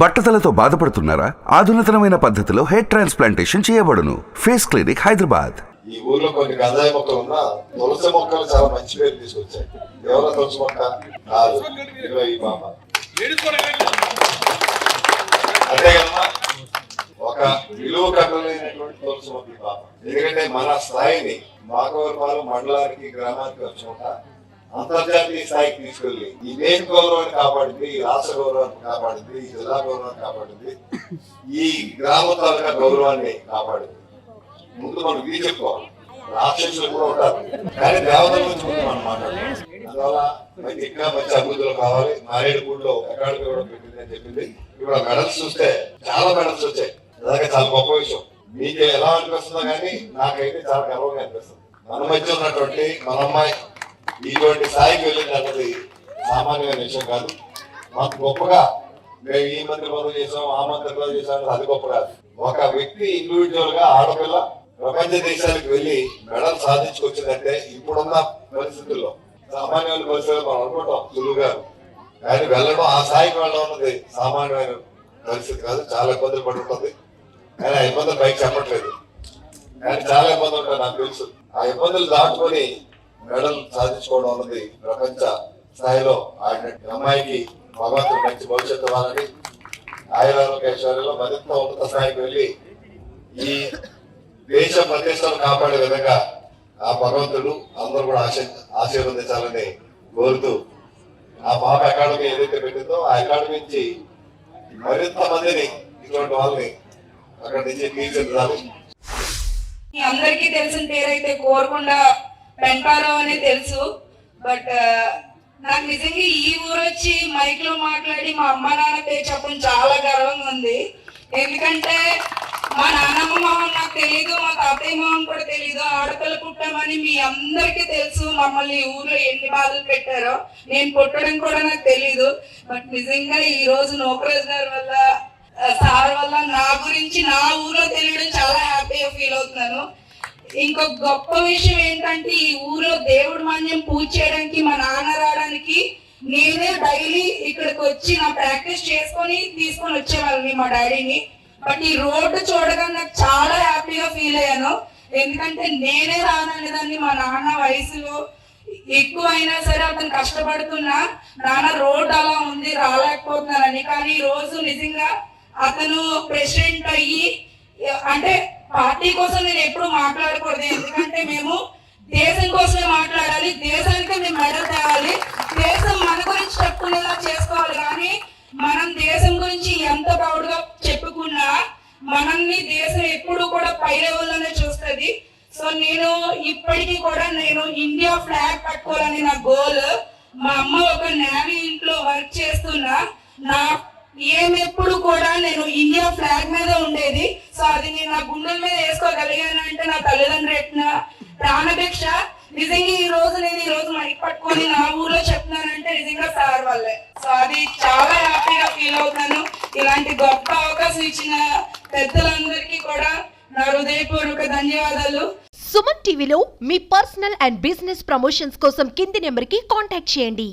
బట్టతలతో బాధపడుతున్నారా? ఆధునితనమైన పద్ధతిలో హెయిర్ ట్రాన్స్ప్లాంటేషన్ చేయబడును. Face Clinic Hyderabad. ఈ ఊర్లో కొన్ని గంజాయి మొక్కలు ఉన్నా తులసి మొక్కలు చాలా మంచి పేరు తీసుకొచ్చాయి. ఎవరో తులసి మొక్క? కాదు ఇదిగో ఈ బామ్మ అదే ఒక విలువ కట్టలేనటువంటి తులసి మొక్క ఈ ఎందుకంటే మన స్థాయిని మాకవరపాలెం మండలానికి గ్రామానికి వచ్చి అంతర్జాతీయ స్థాయికి తీసుకెళ్ళి ఈ దేశ గౌరవాన్ని కాపాడింది ఈ రాష్ట్ర గౌరవాన్ని కాపాడింది ఈ జిల్లా గౌరవాన్ని కాపాడింది ఈ గ్రామ తాలూకా గౌరవాన్ని కాపాడింది. ముందు మనం ఇది చెప్పుకోవాలి. రాక్షసులు కూడా ఉంటారు. కానీ దేవతల గురించి ముందు మనం మాట్లాడాలి అందువల్ల మంచి ఇంకా మంచి అభివృద్ధులు కావాలి. మారేడుపూడిలో అకాడమీ కూడా పెట్టింది అని చెప్పింది. ఇప్పుడు మెడల్స్ చూస్తే చాలా మెడల్స్ వచ్చాయి. అలాగే చాలా గొప్ప విషయం. మీకు ఎలా అనిపిస్తుందో కానీ నాకైతే చాలా గర్వంగా అనిపిస్తుంది. మన మధ్య ఉన్నటువంటి మన అమ్మాయి ఇటువంటి స్థాయికి వెళ్ళింది అన్నది సామాన్యమైన విషయం కాదు. మాకు గొప్పగా మేము ఈ మంత్రి పదవి చేసాం ఆ మంత్రి పదవి చేసాం అది గొప్ప కాదు. ఒక వ్యక్తి ఇండివిజువల్గా ఆడపిల్ల ప్రపంచ దేశాలకు వెళ్ళి మెడల్ సాధించుకొచ్చిందంటే ఇప్పుడున్న పరిస్థితుల్లో సామాన్యమైన పరిస్థితుల్లో మనం అనుకుంటాం సులువుగా కానీ వెళ్ళడం ఆ స్థాయికి వెళ్ళడం అన్నది సామాన్యమైన పరిస్థితి కాదు. చాలా ఇబ్బందులు పడి ఉంటుంది. కానీ ఆ ఇబ్బందులు బయట చెప్పట్లేదు. కానీ చాలా ఇబ్బందులు ఉంటాయి నాకు తెలుసు. ఆ ఇబ్బందులు దాటుకొని మెడల్ సాధించుకోవడం అన్నది ప్రపంచ స్థాయిలో ఆడిన అమ్మాయికి భగవంతుడు మంచి భవిష్యత్తు ఇవ్వాలని ఆయుర్వేదంలో మరింత ఉన్నత స్థాయికి వెళ్ళి ఈ దేశ ప్రదేశాలు కాపాడే విధంగా ఆ భగవంతుడు అందరూ కూడా ఆశ ఆశీర్వదించాలని కోరుతూ ఆ పాప అకాడమీ ఏదైతే పెట్టిందో ఆ అకాడమీ నుంచి మరింత మందిని ఇటువంటి వాళ్ళని అక్కడి నుంచి తీర్చిదిద్దాలి. అందరికీ తెలిసిన పేరైతే కోరకుండా పెంటారావు అని తెలుసు బట్ నాకు నిజంగా ఈ ఊరు వచ్చి మైక్లో మాట్లాడి మా అమ్మ నాన్న పేరు చెప్పడం చాలా గర్వంగా ఉంది. ఎందుకంటే మా నాన్నమ్మ మొహం నాకు తెలియదు మా తాతయ్య మొహం కూడా తెలియదు ఆడపిల్ల పుట్టామని మీ అందరికీ తెలుసు మమ్మల్ని ఊర్లో ఎన్ని బాధలు పెట్టారో. నేను పుట్టడం కూడా నాకు తెలియదు బట్ నిజంగా ఈ రోజు నోకరాజ్ గారి వల్ల సార్ వల్ల నా గురించి నా ఊర్లో తెలియడం చాలా హ్యాపీగా ఫీల్ అవుతున్నాను. ఇంకొక గొప్ప విషయం ఏంటంటే ఈ ఊర్లో దేవుడు మాన్యం పూజ చేయడానికి మా నాన్న రావడానికి నేనే డైలీ ఇక్కడికి వచ్చి నా ప్రాక్టీస్ చేసుకొని తీసుకొని వచ్చేవాళ్ళని మా డాడీని. బట్ ఈ రోడ్డు చూడగా నాకు చాలా హ్యాపీగా ఫీల్ అయ్యాను. ఎందుకంటే నేనే రాననేదాన్ని మా నాన్న వయసులో ఎక్కువ అయినా సరే అతను కష్టపడుతున్నా నాన్న రోడ్ అలా ఉంది రాలేకపోతున్నానని. కానీ ఈ రోజు నిజంగా అతను ప్రెసిడెంట్ అయ్యి పార్టీ కోసం నేను ఎప్పుడు మాట్లాడకూడదు. ఎందుకంటే మేము దేశం కోసమే మాట్లాడాలి. దేశానికి మేము మెడల్ తేవాలి. దేశం మన గురించి చెప్పుకునేలా చేసుకోవాలి. కానీ మనం దేశం గురించి ఎంత ప్రౌడ్గా చెప్పుకున్నా మనల్ని దేశం ఎప్పుడు కూడా పై లెవెల్లోనే చూస్తుంది. సో నేను ఇప్పటికీ కూడా నేను ఇండియా ఫ్లాగ్ పట్టుకోవాలని నా గోల్ మా అమ్మ ఒక నేవీ ఇంట్లో వర్క్ చేస్తున్నా. నా ఏం కూడా నేను ఇండియా ఫ్లాగ్ మీద ఉండేది. సో అది నేను నా గుండెల మీద వేసుకోగలిగాను అంటే నా తల్లిదండ్రులు ఎట్టిన ప్రాణభిక్ష నిజంగా ఈ రోజు నేను ఈ రోజు మైక్ పట్టుకొని నా ఊర్లో చెప్తున్నానంటే నిజంగా సార్ వల్లే సో అది చాలా హ్యాపీగా ఫీల్ అవుతాను. ఇలాంటి గొప్ప అవకాశం ఇచ్చిన పెద్దలందరికీ కూడా నా హృదయపూర్వక ధన్యవాదాలు. సుమన్ టీవీలో మీ పర్సనల్ అండ్ బిజినెస్ ప్రమోషన్స్ కోసం కింది నెంబర్కి కాంటాక్ట్ చేయండి.